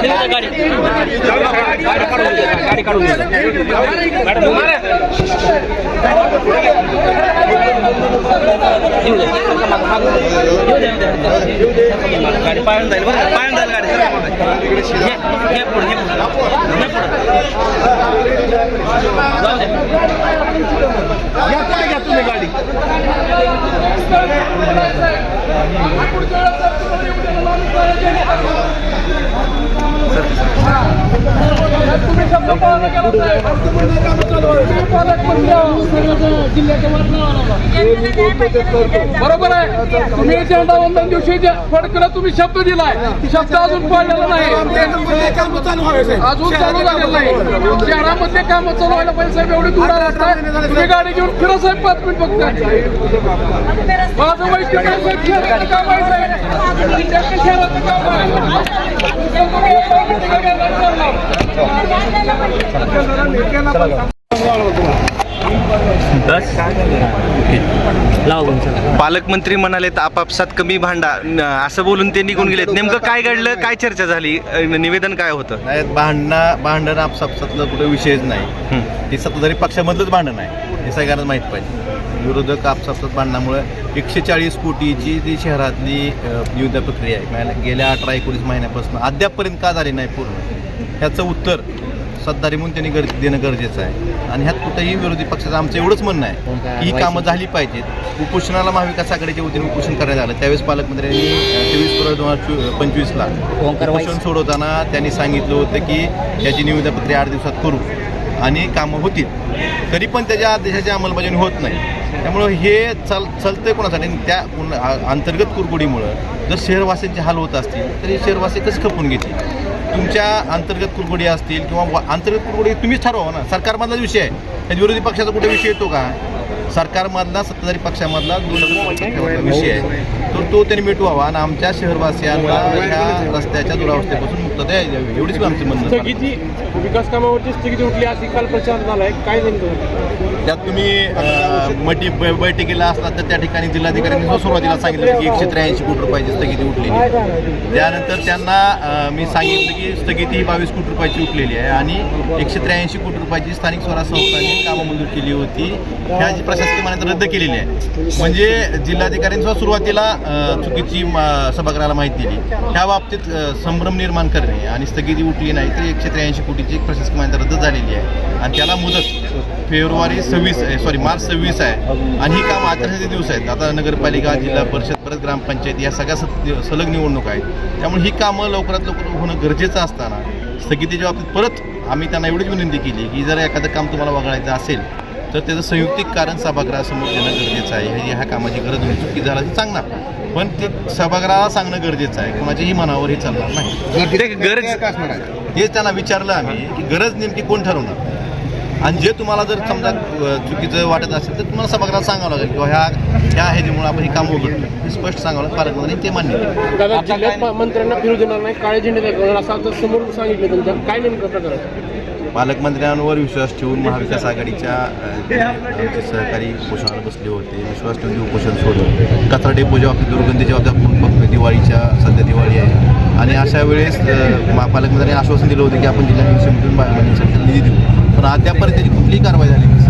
गाडी काढून गाडी पायून जाईल बरं पायून जाईल गाडी घे, पुढे, घे पुढे. घ्या गाडी बरोबर आहे. तुम्ही झेंडा वंदन दिवशी जे फडकला तुम्ही शब्द दिलाय. शब्द अजून पडलेला नाही. अजून चालू झालेलं नाही. शहरामध्ये काम चालू व्हायला पाहिजे साहेब एवढी दूर राहताय तुम्ही गाडी घेऊन फिरा साहेब पाच मिनिट फक्त माझं वैशिष्ट्य साहेब, काम आहे, साहेब. शहराचं काम आहे. पालकमंत्री म्हणालेत आपापसात कमी भांडा. न- असं बोलून ते निघून गेलेत. नेमकं काय घडलं? काय चर्चा झाली? अ, निवेदन काय होतं? नाही भांडणा भांडण आपसापसातलं कुठे विषयच नाही. हं. हे सत्ताधारी पक्षामधलंच भांडण आहे. हे सगळ्यांना माहीत पाहिजे. विरोधक आपसापसात भांडणामुळे एकशे चाळीस कोटीची जी शहरातली अ, निविदा प्रक्रिया आहे. गेल्या अठरा एकोणीस महिन्यापासून अद्यापपर्यंत का झाली नाही पूर्ण? ह्याचं उत्तर सत्ताधारी म्हणून त्यांनी गर देणं गरजेचं आहे. आणि ह्यात कुठंही विरोधी पक्षाचं आमचं एवढंच म्हणणं आहे की ही कामं झाली पाहिजेत. उपोषणाला महाविकास आघाडीच्या वतीने उपोषण करण्यात आलं. त्यावेळेस पालकमंत्र्यांनी तेवीस फेब्रुवारी दोन हजार पंचवीसला उपोषण सोडवताना त्यांनी सांगितलं होतं की याची निविदा प्रक्रिया आठ दिवसात करू. आणि कामं होतील. तरी पण त्याच्या आदेशाची अंमलबजावणी होत नाही. त्यामुळं हे चल चलतंय कोणासाठी? त्या अंतर्गत कुरगुडीमुळं जर शहरवासींचे हाल होत असतील तर हे शहरवासी कसं खपून घेतील? तुमच्या अंतर्गत कुरगुडी असतील किंवा अंतर्गत कुरगुडी तुम्हीच ठरवा हो ना. सरकारमधलाच विषय आहे. विरोधी पक्षाचा कुठे विषय येतो का? सरकारमधला सत्ताधारी पक्षामधला दोन विषय आहे. तो तो त्यांनी मिटवावा आणि आमच्या शहरवासियांना ह्या रस्त्याच्या दुरावस्थेपासून मुक्तता द्यावी एवढीच आमची म्हणणं आहे. विकास कामावरची स्थगिती उठली अशी काल प्रचार झालाय काय नेमकं? त्यात तुम्ही मटी बैठकीला असतात तर त्या ठिकाणी जिल्हाधिकाऱ्यांनी सुरुवातीला सांगितलं की एकशे त्र्याऐंशी कोटी रुपयाची स्थगिती उठलेली त्यानंतर त्यांना मी सांगितलं की स्थगिती ही बावीस कोटी रुपयाची उठलेली आहे आणि एकशे त्र्याऐंशी कोटी रुपयाची स्थानिक स्वराज संस्थांनी कामं मंजूर केली होती. ह्या जी प्रशासकीय मान्यता रद्द केलेली आहे. म्हणजे जिल्हाधिकाऱ्यांसह सुरुवातीला चुकीची सभागृहाला माहिती दिली. ह्या बाबतीत संभ्रम निर्माण करणे आणि स्थगिती उठली नाही तर एकशे त्र्याऐंशी कोटीची प्रशासकीय मान्यता रद्द झालेली आहे. आणि त्याला मुदत फेब्रुवारी सव्वीस सॉरी मार्च सव्वीस आहे. आणि ही काम आचारसंहिते दिवस आहेत. आता नगरपालिका जिल्हा परिषद परत ग्रामपंचायत या सगळ्या सलग निवडणूक आहेत. त्यामुळे ही कामं लवकरात लवकर होणं गरजेचं असताना स्थगितीच्या बाबतीत परत आम्ही त्यांना एवढीच विनंती केली की जर एखादं काम तुम्हाला वगळायचं असेल तर त्याचं संयुक्तिक कारण सभागृहासमोर देणं गरजेचं आहे. हे ह्या कामाची गरज होईल चुकी झाला तर सांगणार. पण ते सभागृहाला सांगणं गरजेचं आहे कोणाच्याही मनावर हे चालणार नाही. ते गरज हेच त्यांना विचारलं आम्ही की गरज नेमकी कोण ठरवणार? आणि जे तुम्हाला जर समजा चुकीचं वाटत असेल तर तुम्हाला सभागृहात सांगावं लागेल किंवा ह्या ह्या ह्याच्यामुळे आपण ही कामं उघडतो हे स्पष्ट सांगावं लागेल पालकमंत्र्यांनी ते मान्य मंत्र्यांना फिरू देणार नाही काळे झेंडे दाखवणार असं आता समोर सांगितलं तुमच्या. काय नेमकं प्रकार आहे पालकमंत्र्यांवर विश्वास ठेवून महाविकास आघाडीच्या आमचे सहकारी उपोषणाला बसले होते. विश्वास ठेवून ते उपोषण सोडलं. कचरा डेपोच्या बाबतीत दुर्गंधीच्या बाबतीत आपण बघतोय दिवाळीच्या सध्या दिवाळी आहे. आणि अशा वेळेस पालकमंत्र्यांनी आश्वासन दिलं होतं की आपण जिल्हा निवडणुकीतून बाळगणीसाठी निधी देऊ. पण अद्यापर्यंत त्याची कुठलीही कारवाई झाली नसत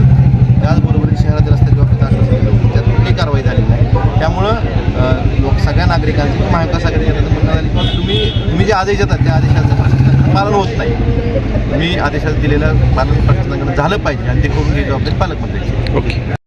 त्याचबरोबर शहरातील रस्त्याच्या बाबतीत आश्वासन दिलं होतं त्यात कुठलीही कारवाई झाली नाही. त्यामुळं लोक सगळ्या नागरिकांची महाविकास आघाडीच्या नेत्यांचं तुम्ही तुम्ही जे आदेश देतात त्या आदेशाचं पालन होत नाही. मी आदेशात दिलेलं पालन प्रशासनाकडे झालं पाहिजे आणि ते करून घ्यायची जबाबदारी पालकमंत्र्यांची ओके.